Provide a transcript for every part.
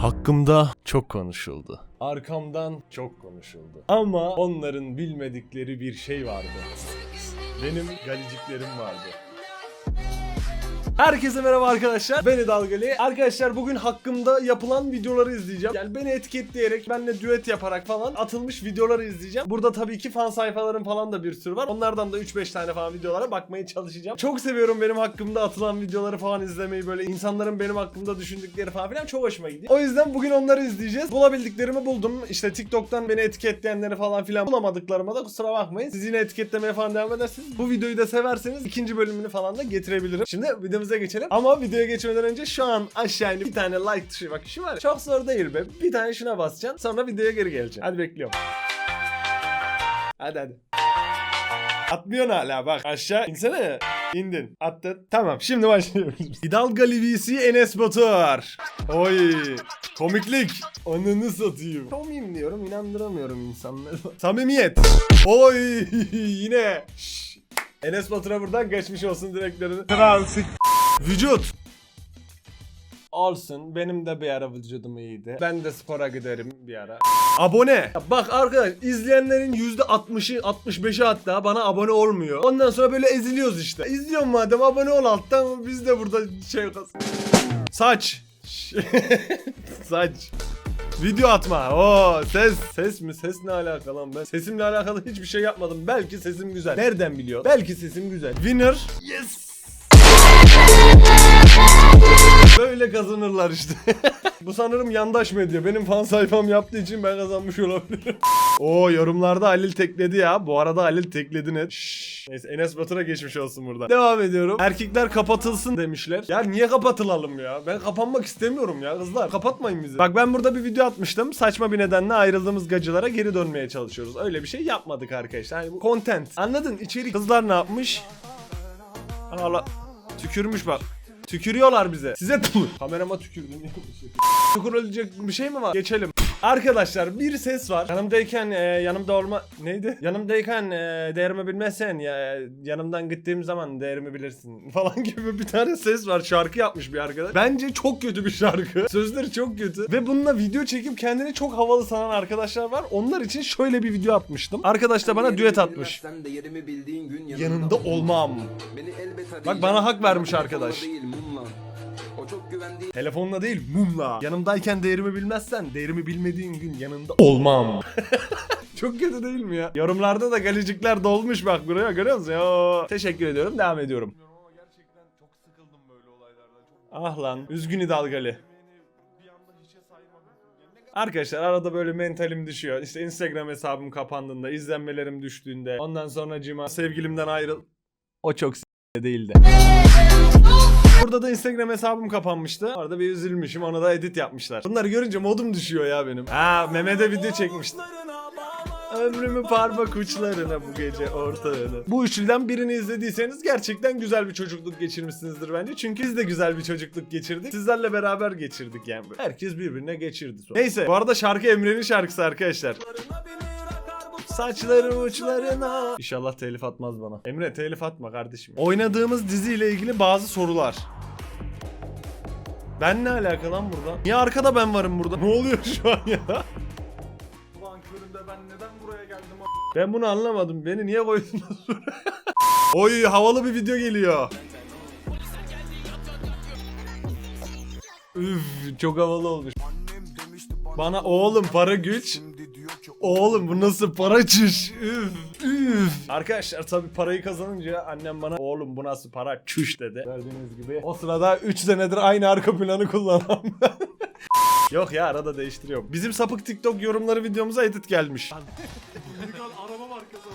Hakkımda çok konuşuldu. Arkamdan çok konuşuldu. Ama onların bilmedikleri bir şey vardı. Benim galiciklerim vardı. Herkese merhaba arkadaşlar. Beni Dalgalı. Arkadaşlar bugün hakkımda yapılan videoları izleyeceğim. Yani beni etiketleyerek, benle düet yaparak falan atılmış videoları izleyeceğim. Burada tabii ki fan sayfalarım falan da bir sürü var. Onlardan da 3-5 tane falan videolara bakmaya çalışacağım. Çok seviyorum benim hakkımda atılan videoları falan izlemeyi. Böyle insanların benim hakkımda düşündükleri falan filan çok hoşuma gidiyor. O yüzden bugün onları izleyeceğiz. Bulabildiklerimi buldum. İşte TikTok'tan beni etiketleyenleri falan filan bulamadıklarıma da kusura bakmayın. Siz yine etiketlemeye falan devam edersiniz. Bu videoyu da severseniz ikinci bölümünü falan da getirebilirim. Şimdi videomuza geçelim. Ama videoya geçmeden önce şu an aşağı inip bir tane like tuşu bak şu var. ya, Çok zor değil be. Bir tane şuna basacaksın. Sonra videoya geri geleceksin. Hadi bekliyorum. Hadi hadi. Atmıyorsun hala bak aşağı insene. İndin. Attın. Tamam şimdi başlıyoruz. Hidalgo Livisi Enes Batur. Oy. Komiklik. Ananı satayım. Komiyim diyorum inandıramıyorum insanları. Samimiyet. Oy yine. Şşş. Enes Batur'a buradan geçmiş olsun dileklerini. Vücut. Olsun. Benim de bir ara vücudum iyiydi. Ben de spora giderim bir ara. Abone. Ya Bak arkadaş izleyenlerin %60'ı 65'i hatta bana abone olmuyor. Ondan sonra böyle eziliyoruz işte. İzliyorum madem abone ol alttan biz de burada şey Saç. Saç. Video atma. Oo ses. Ses mi? Ses ne alakalı lan ben? Sesimle alakalı hiçbir şey yapmadım. Belki sesim güzel. Nereden biliyor? Belki sesim güzel. Winner. Yes. Böyle kazanırlar işte. Bu sanırım yandaş medya. Benim fan sayfam yaptığı için ben kazanmış olabilirim. Oo yorumlarda Halil tekledi ya. Bu arada Halil tekledi net. Şşş. Neyse Enes Batur'a geçmiş olsun burada. Devam ediyorum. Erkekler kapatılsın demişler. Ya niye kapatılalım ya? Ben kapanmak istemiyorum ya kızlar. Kapatmayın bizi. Bak ben burada bir video atmıştım. Saçma bir nedenle ayrıldığımız gacılara geri dönmeye çalışıyoruz. Öyle bir şey yapmadık arkadaşlar. Yani bu content. Anladın? İçerik. Kızlar ne yapmış? Allah tükürmüş bak. Tükürüyorlar bize. Size tü. Kamerama tükürdüm. Tükürülecek bir şey mi var? Geçelim. Arkadaşlar bir ses var. Yanımdayken e, yanımda olma neydi? Yanımdayken e, değerimi bilmezsen ya yanımdan gittiğim zaman değerimi bilirsin falan gibi bir tane ses var. Şarkı yapmış bir arkadaş. Bence çok kötü bir şarkı. Sözleri çok kötü. Ve bununla video çekip kendini çok havalı sanan arkadaşlar var. Onlar için şöyle bir video atmıştım. Arkadaş da bana düet atmış. Sen de yerimi bildiğin gün Yanında olmam. Beni elbet Bak bana hak vermiş arkadaş. Değil, mumla. O çok güvendiğin Telefonla değil mumla. Yanımdayken değerimi bilmezsen değerimi bilmediğin gün yanında olmam. Çok kötü değil mi ya? Yorumlarda da galicikler dolmuş bak buraya görüyor musun? Yo. Teşekkür ediyorum devam ediyorum. gerçekten çok sıkıldım böyle olaylardan. Ah lan üzgün dalgalı. Arkadaşlar arada böyle mentalim düşüyor. İşte Instagram hesabım kapandığında, izlenmelerim düştüğünde, ondan sonra cima sevgilimden ayrıl... O çok s- değildi. Burada da Instagram hesabım kapanmıştı. Orada bir üzülmüşüm. Ona da edit yapmışlar. Bunları görünce modum düşüyor ya benim. Ha Mehmet'e video çekmiştim. Ömrümü parmak uçlarına bu gece ortağına. Bu üçlüden birini izlediyseniz gerçekten güzel bir çocukluk geçirmişsinizdir bence. Çünkü biz de güzel bir çocukluk geçirdik. Sizlerle beraber geçirdik yani. Herkes birbirine geçirdi sonra. Neyse bu arada şarkı Emre'nin şarkısı arkadaşlar. Saçlarım uçlarına. İnşallah telif atmaz bana. Emre telif atma kardeşim. Oynadığımız diziyle ilgili bazı sorular. Ben ne alaka lan burada? Niye arkada ben varım burada? Ne oluyor şu an ya? Ulan köründe ben neden buraya geldim? Ben bunu anlamadım. Beni niye koydunuz buraya? Oy havalı bir video geliyor. Üf çok havalı olmuş. Bana oğlum para güç. Oğlum bu nasıl para çüş? Üf, üf. Arkadaşlar tabii parayı kazanınca annem bana oğlum bu nasıl para çüş dedi. Gördüğünüz gibi. O sırada 3 senedir aynı arka planı kullanan. Yok ya arada değiştiriyorum. Bizim sapık TikTok yorumları videomuza edit gelmiş. araba markası.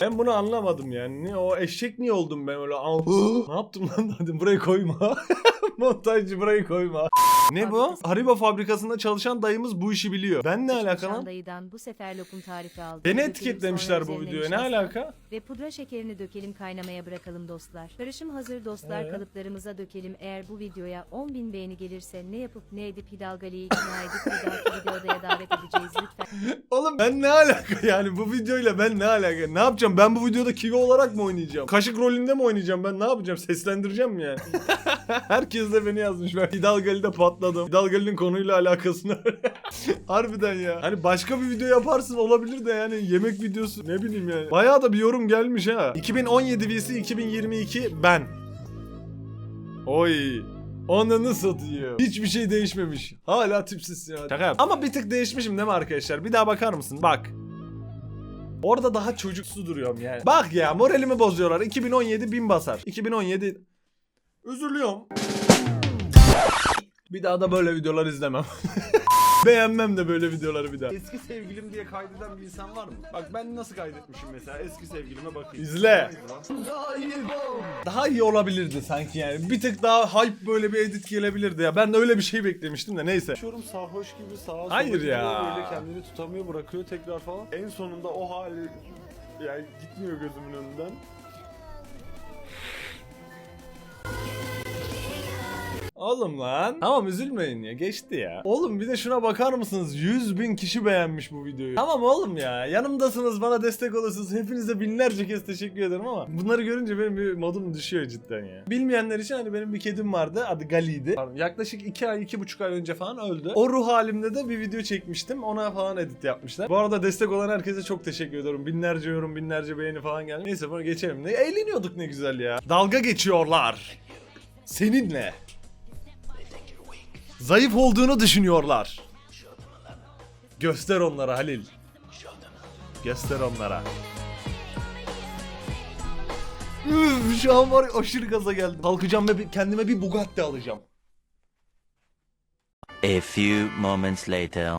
Ben bunu anlamadım yani. Niye o eşek niye oldum ben öyle? Ne yaptım lan dedim buraya koyma. Montajcı burayı koyma. Ne bu? Fabrikası. Haribo fabrikasında çalışan dayımız bu işi biliyor. Ben ne alaka lan? Dayıdan bu sefer lokum tarifi aldım. Beni Dökelim etiketlemişler sonra bu üzerine videoya. Ne nişasta alaka? Ve pudra şekerini dökelim kaynamaya bırakalım dostlar. Karışım hazır dostlar Ee? kalıplarımıza dökelim. Eğer bu videoya 10.000 beğeni gelirse ne yapıp ne edip Hidalgali'yi ikna edip bir dahaki videoya davet edeceğiz lütfen. Oğlum ben ne alaka yani bu videoyla ben ne alaka? Ne yapacağım? Ben bu videoda Kiwi olarak mı oynayacağım? Kaşık rolünde mi oynayacağım? Ben ne yapacağım? Seslendireceğim mi yani? Herkes de beni yazmış. Ben Hidalgali'de patladım. Hidalgali'nin konuyla alakasını Harbiden ya. Hani başka bir video yaparsın olabilir de yani yemek videosu ne bileyim yani. Bayağı da bir yorum gelmiş ha. 2017 vs 2022 ben. Oy. Ananı satıyor. Hiçbir şey değişmemiş. Hala tipsiz ya. Şaka yap. Ama bir tık değişmişim değil mi arkadaşlar? Bir daha bakar mısın? Bak. Orada daha çocuksu duruyorum yani. Bak ya moralimi bozuyorlar. 2017 bin basar. 2017 üzülüyorum. Bir daha da böyle videolar izlemem. Beğenmem de böyle videoları bir daha. Eski sevgilim diye kaydeden bir insan var mı? Bak ben nasıl kaydetmişim mesela eski sevgilime bakayım. İzle. Daha iyi olabilirdi sanki yani. Bir tık daha hype böyle bir edit gelebilirdi ya. Ben de öyle bir şey beklemiştim de neyse. Yaşıyorum sarhoş gibi sağa sola Hayır gidiyor, ya. Böyle kendini tutamıyor bırakıyor tekrar falan. En sonunda o hali yani gitmiyor gözümün önünden. Oğlum lan. Tamam üzülmeyin ya geçti ya. Oğlum bir de şuna bakar mısınız? 100 bin kişi beğenmiş bu videoyu. Tamam oğlum ya. Yanımdasınız bana destek olursunuz. Hepinize binlerce kez teşekkür ederim ama bunları görünce benim bir modum düşüyor cidden ya. Bilmeyenler için hani benim bir kedim vardı. Adı Gali'ydi. Pardon, yaklaşık 2 ay 2,5 ay önce falan öldü. O ruh halimde de bir video çekmiştim. Ona falan edit yapmışlar. Bu arada destek olan herkese çok teşekkür ediyorum. Binlerce yorum, binlerce beğeni falan geldi. Neyse bunu geçelim. Ne eğleniyorduk ne güzel ya. Dalga geçiyorlar. Seninle. Zayıf olduğunu düşünüyorlar. Göster onlara Halil. Göster onlara. Üf, şu an var ya aşırı gaza geldim. Kalkacağım ve bir- kendime bir Bugatti alacağım. A few moments later.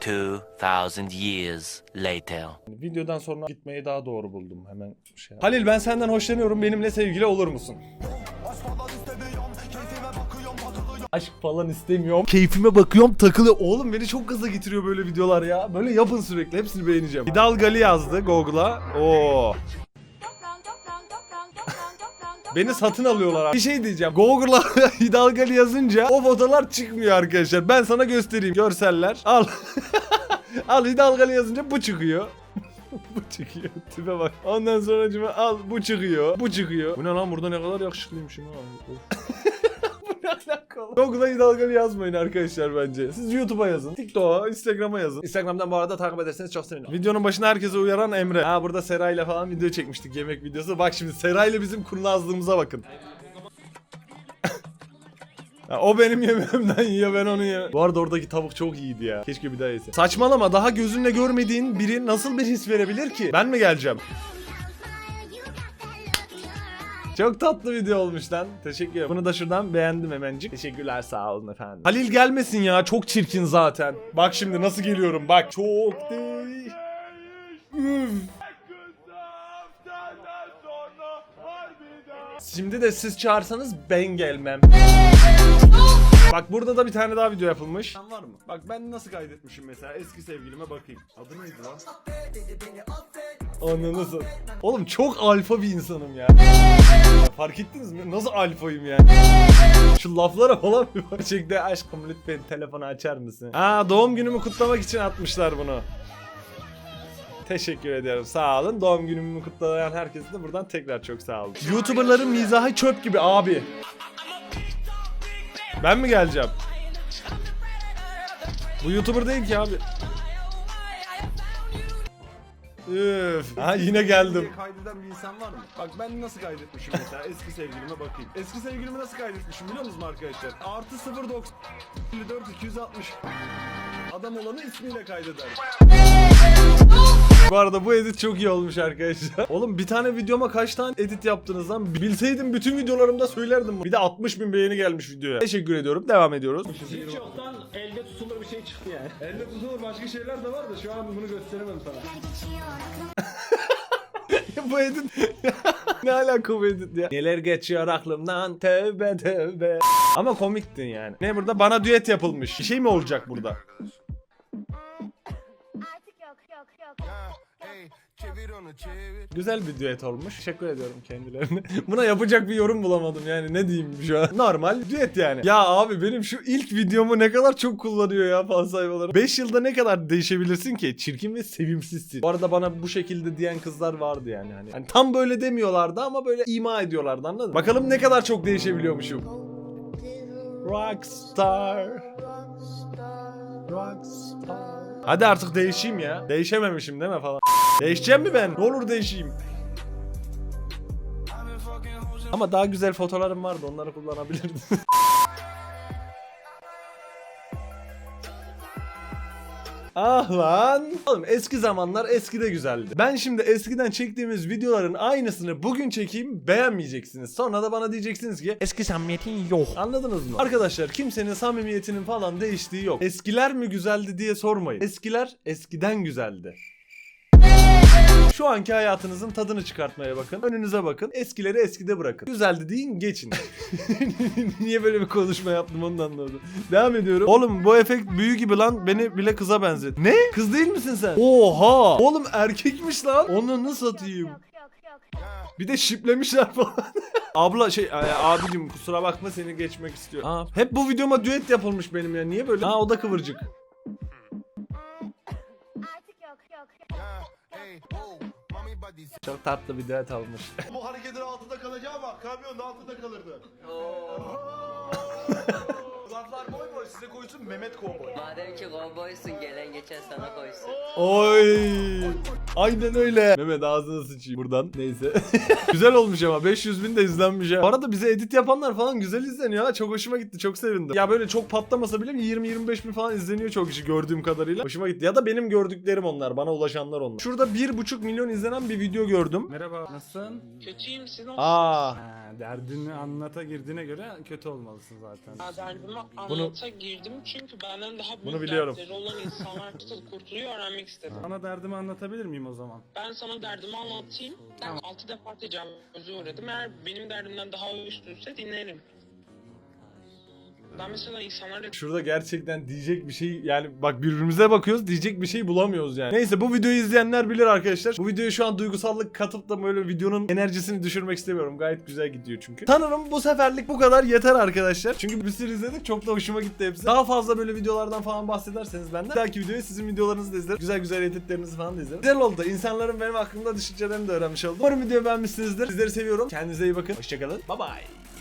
2000 years later. Videodan sonra gitmeyi daha doğru buldum hemen şey. Halil ben senden hoşlanıyorum benimle sevgili olur musun? Aşk falan istemiyorum. Keyfime bakıyorum takılıyor. Oğlum beni çok gaza getiriyor böyle videolar ya. Böyle yapın sürekli hepsini beğeneceğim. Hidalgali yazdı Google'a. Oo. Beni satın alıyorlar abi. Bir şey diyeceğim. Google'a Hidalgali yazınca o fotolar çıkmıyor arkadaşlar. Ben sana göstereyim. Görseller. Al. al Hidalgali yazınca bu çıkıyor. bu çıkıyor. Tipe bak. Ondan sonra al bu çıkıyor. Bu çıkıyor. Bu ne lan burada ne kadar yakışıklıymışım ha. Ne alakalı? Google'a Hidalgali yazmayın arkadaşlar bence. Siz YouTube'a yazın. TikTok'a, Instagram'a yazın. Instagram'dan bu arada takip ederseniz çok sevinirim. Videonun başına herkese uyaran Emre. Ha burada Seray'la falan video çekmiştik yemek videosu. Bak şimdi Seray'la bizim kurnazlığımıza bakın. Ha, o benim yemeğimden yiyor ben onu yemem. Bu arada oradaki tavuk çok iyiydi ya. Keşke bir daha yese. Saçmalama daha gözünle görmediğin biri nasıl bir his verebilir ki? Ben mi geleceğim? Çok tatlı video olmuş lan. Teşekkür ederim. Bunu da şuradan beğendim hemencik. Teşekkürler sağ olun efendim. Halil gelmesin ya. Çok çirkin zaten. Bak şimdi nasıl geliyorum. Bak. Çok değil. Şimdi de siz çağırsanız ben gelmem. Bak burada da bir tane daha video yapılmış. Sen var mı? Bak ben nasıl kaydetmişim mesela eski sevgilime bakayım. Adı neydi lan? Ananı sat- Oğlum çok alfa bir insanım ya. Fark ettiniz mi? Nasıl alfayım yani? Şu laflara falan bir bak. Gerçekten aşkım lütfen telefonu açar mısın? Aa doğum günümü kutlamak için atmışlar bunu. Teşekkür ederim. Sağ olun. Doğum günümü kutlayan herkese de buradan tekrar çok sağ olun. YouTuber'ların mizahı çöp gibi abi. Ben mi geleceğim? Bu YouTuber değil ki abi. Üf. Ha yine geldim. Kaydeden bir insan var mı? Bak ben nasıl kaydetmişim mesela eski sevgilime bakayım. Eski sevgilimi nasıl kaydetmişim biliyor musunuz arkadaşlar? Artı 090 54 260 Adam olanı ismiyle kaydeder. Bu arada bu edit çok iyi olmuş arkadaşlar. Oğlum bir tane videoma kaç tane edit yaptınız lan? Bilseydim bütün videolarımda söylerdim. Bir de 60 bin beğeni gelmiş videoya. Teşekkür ediyorum. Devam ediyoruz. Hiç yoktan elde tutulur bir şey çıktı yani. Elde tutulur başka şeyler de var da şu an bunu gösteremem sana. bu edit ne alaka bu edit ya? Neler geçiyor aklımdan tövbe tövbe. Ama komiktin yani. Ne burada bana düet yapılmış. Bir şey mi olacak burada? Güzel bir düet olmuş. Teşekkür ediyorum kendilerine. Buna yapacak bir yorum bulamadım yani ne diyeyim şu an. Normal düet yani. Ya abi benim şu ilk videomu ne kadar çok kullanıyor ya fan sayfaları. 5 yılda ne kadar değişebilirsin ki? Çirkin ve sevimsizsin. Bu arada bana bu şekilde diyen kızlar vardı yani. Hani, hani tam böyle demiyorlardı ama böyle ima ediyorlardı anladın mı? Bakalım ne kadar çok değişebiliyormuşum. Rockstar. Rockstar. Hadi artık değişeyim ya. Değişememişim değil mi falan. Değişeceğim mi ben? Ne olur değişeyim. Ama daha güzel fotolarım vardı onları kullanabilirdim. Ah lan. Oğlum eski zamanlar eskide güzeldi. Ben şimdi eskiden çektiğimiz videoların aynısını bugün çekeyim beğenmeyeceksiniz. Sonra da bana diyeceksiniz ki eski samimiyetin yok. Anladınız mı? Arkadaşlar kimsenin samimiyetinin falan değiştiği yok. Eskiler mi güzeldi diye sormayın. Eskiler eskiden güzeldi. Şu anki hayatınızın tadını çıkartmaya bakın. Önünüze bakın. Eskileri eskide bırakın. Güzeldi deyin geçin. Niye böyle bir konuşma yaptım onu da anlamadım. Devam ediyorum. Oğlum bu efekt büyü gibi lan. Beni bile kıza benzet. Ne? Kız değil misin sen? Oha. Oğlum erkekmiş lan. Onu nasıl yok. Bir de şiplemişler falan. Abla şey e, abicim kusura bakma seni geçmek istiyorum. Aa, hep bu videoma düet yapılmış benim ya. Niye böyle? Aa o da kıvırcık. Çok tatlı bir düet almış. Bu hareketin altında kalacağım ama kamyonun altında kalırdı. Laflar boy boy size koysun Mehmet Kovboy. Madem ki kovboysun gelen geçen sana koysun. Oy. Aynen öyle. Mehmet ağzını sıçayım buradan. Neyse. güzel olmuş ama 500 bin de izlenmiş ya. Bu arada bize edit yapanlar falan güzel izleniyor ha. Çok hoşuma gitti. Çok sevindim. Ya böyle çok patlamasa bile 20-25 bin falan izleniyor çok kişi gördüğüm kadarıyla. Hoşuma gitti. Ya da benim gördüklerim onlar. Bana ulaşanlar onlar. Şurada 1,5 milyon izlenen bir video gördüm. Merhaba. Nasılsın? Kötüyüm siz nasılsınız? Aa. Ha, derdini anlata girdiğine göre kötü olmalısın zaten. Ya Derdimi Bunu- anlata girdim çünkü benden daha büyük Bunu biliyorum. dertleri olan insanlar nasıl kurtuluyor öğrenmek istedim. Sana derdimi anlatabilir miyim o zaman? Ben sana derdimi anlatayım. Ben altı defa tecavüze uğradım. Eğer benim derdimden daha üstünse dinlerim. Ben mesela insanlarla Şurada gerçekten diyecek bir şey yani bak birbirimize bakıyoruz diyecek bir şey bulamıyoruz yani. Neyse bu videoyu izleyenler bilir arkadaşlar. Bu videoya şu an duygusallık katıp da böyle videonun enerjisini düşürmek istemiyorum. Gayet güzel gidiyor çünkü. Sanırım bu seferlik bu kadar yeter arkadaşlar. Çünkü bir sürü izledik çok da hoşuma gitti hepsi. Daha fazla böyle videolardan falan bahsederseniz benden. Bir dahaki videoya sizin videolarınızı da izlerim. Güzel güzel editlerinizi falan da izlerim. Güzel oldu. İnsanların benim hakkımda düşüncelerini de öğrenmiş oldum. Umarım videoyu beğenmişsinizdir. Sizleri seviyorum. Kendinize iyi bakın. Hoşçakalın. Bye bye.